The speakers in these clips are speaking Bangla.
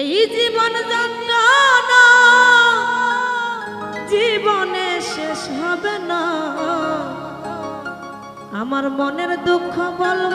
এই জীবন যন্ত্রণা জীবনে শেষ হবে না। আমার মনের দুঃখ বলব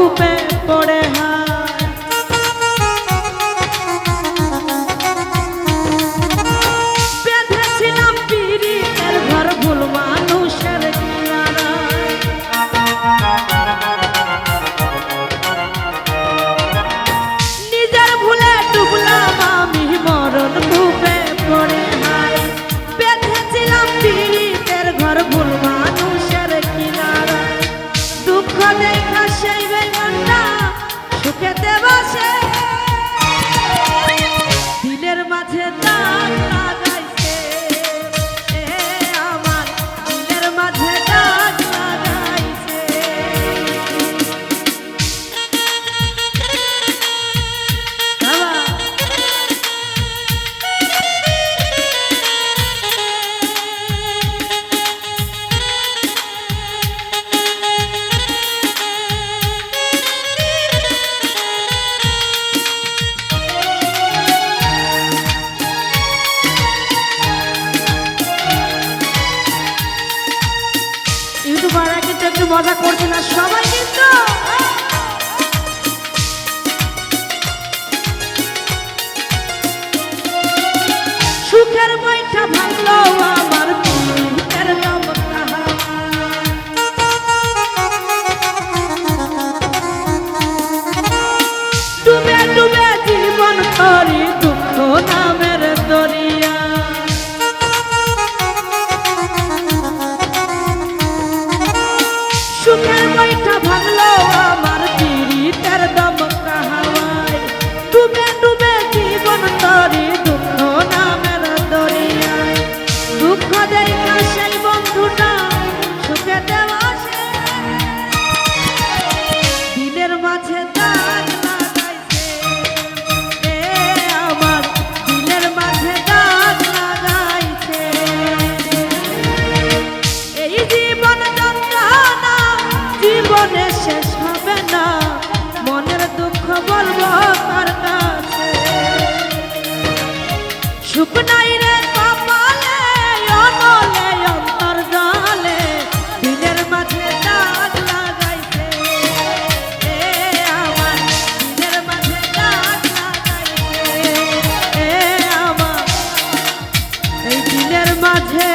रूपे মজা করছে না সবাই কিন্তু মাঝে